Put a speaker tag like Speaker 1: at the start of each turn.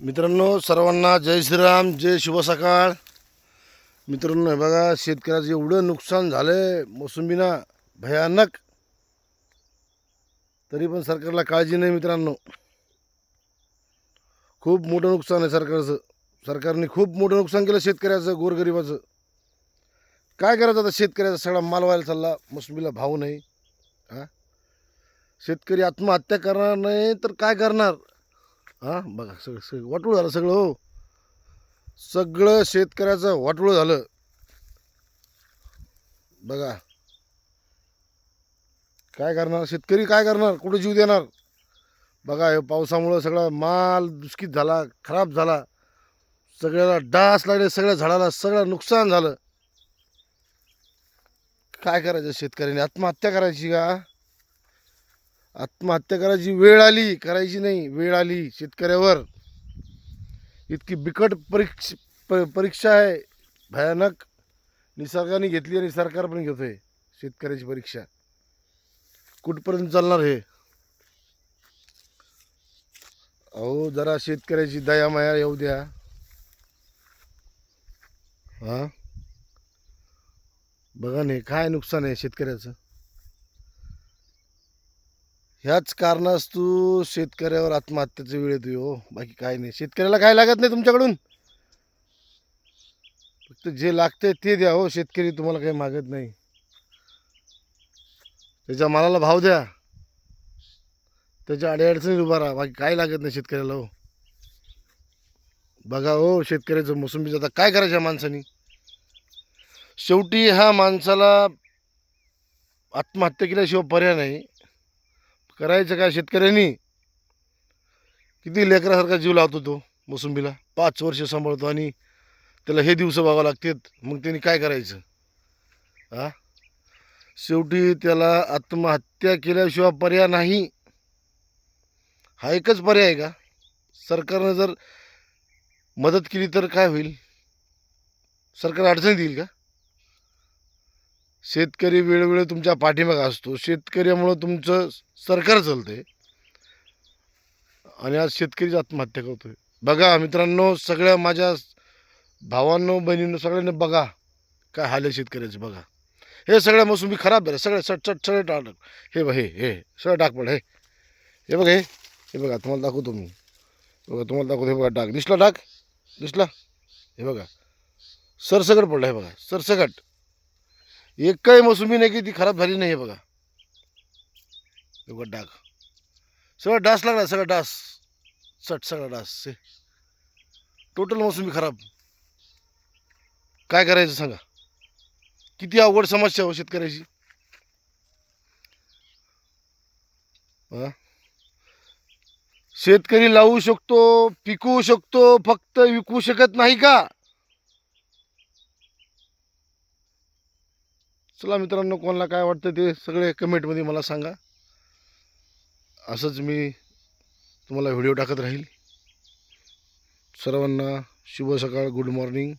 Speaker 1: मित्रांनो सर्वांना जय श्रीराम जय शुभ सकाळ मित्रांनो हे बघा शेतकऱ्याचं एवढं नुकसान झालंय मोसंबीना भयानक. तरी पण सरकारला काळजी नाही मित्रांनो. खूप मोठं नुकसान आहे सरकारचं. सरकारने खूप मोठं नुकसान केलं शेतकऱ्याचं गोरगरिबाचं. काय करायचं आता शेतकऱ्याचा सगळा माल व्हायला चालला मोसंबीला भाव नाही. हां? शेतकरी आत्महत्या करणार नाही तर काय करणार? हां बघा सगळं सगळं वाटूळ झालं सगळं हो. सगळं शेतकऱ्याचं वाटूळ झालं. बघा. काय करणार? शेतकरी काय करणार? कुठं जीव देणार? बघा हे पावसामुळं सगळा माल दुष्कीत झाला खराब झाला. सगळ्याला डास लागले सगळ्या झाडाला सगळं नुकसान झालं. काय करायचं शेतकऱ्याने? आत्महत्या करायची का? आत्महत्या करायची वेळ आली करायची नाही वेळ आली शेतकऱ्यावर. इतकी बिकट परीक्ष प परीक्षा आहे. भयानक निसर्गाने घेतली आणि सरकार पण घेतो आहे शेतकऱ्याची परीक्षा. कुठपर्यंत चालणार हे? अहो जरा शेतकऱ्याची दया माया येऊ द्या. हा? बघा नाही काय नुकसान आहे शेतकऱ्याचं? ह्याच कारणास्तू शेतकऱ्यावर आत्महत्याचा वेळ येतोय हो. बाकी काय नाही. शेतकऱ्याला काय लागत नाही तुमच्याकडून? फक्त जे लागतंय ते द्या हो. शेतकरी तुम्हाला काही मागत नाही. त्याच्या मालाला भाव द्या. त्याच्या अडीअडचणीत उभा राहा. बाकी काय लागत नाही शेतकऱ्याला हो. बघा हो शेतकऱ्याचं मोसंबीचं आता काय करायच्या माणसानी? शेवटी ह्या माणसाला आत्महत्या केल्याशिवाय पर्याय नाही. करायचं काय शेतकऱ्यांनी? किती लेकरासारखा जीव लावतो तो मोसंबीला. पाच वर्ष सांभाळतो आणि त्याला हे दिवस बघावं लागतात. मग त्यांनी काय करायचं? हा शेवटी त्याला आत्महत्या केल्याशिवाय पर्याय नाही. हा एकच पर्याय आहे का? सरकारनं जर मदत केली तर काय होईल? सरकार अडचणी येईल का? शेतकरी वेळोवेळी तुमच्या पाठीमागा असतो. शेतकऱ्यामुळं तुमचं सरकार चालते आणि आज शेतकरीच आत्महत्या करतोय. बघा मित्रांनो सगळ्या माझ्या भावांनो बहिणींनो सगळ्यांनी बघा काय हाल आहे शेतकऱ्याचे बघा. हे सगळ्या मोसंबी खराब झाल्या. सगळ्या सट सट सगळे टाक हे बघ हे हे सगळं टाक पड हे. हे बघ हे. हे बघा तुम्हाला दाखवतो मी. बघा तुम्हाला दाखवतो हे बघा डाग दिसला डाग दिसला? हे बघा. सरसकट पडलं हे बघा. सरसकट. एकही मोसंबी नाही की ती खराब झाली नाही बघा. एवढं डाग. सगळं डास लागला सगळा डास. सट सगळा डास. टोटल मोसंबी खराब. काय करायचं सांगा? किती अवघड समस्या हो शेतकऱ्याची? हा? शेतकरी लावू शकतो पिकवू शकतो फक्त विकू शकत नाही का? चला मित्रांनो कोणाला काय वाटतं ते सगळे कमेंटमध्ये मला सांगा. असंच मी तुम्हाला व्हिडिओ टाकत राहील. सर्वांना शुभ सकाळ गुड मॉर्निंग.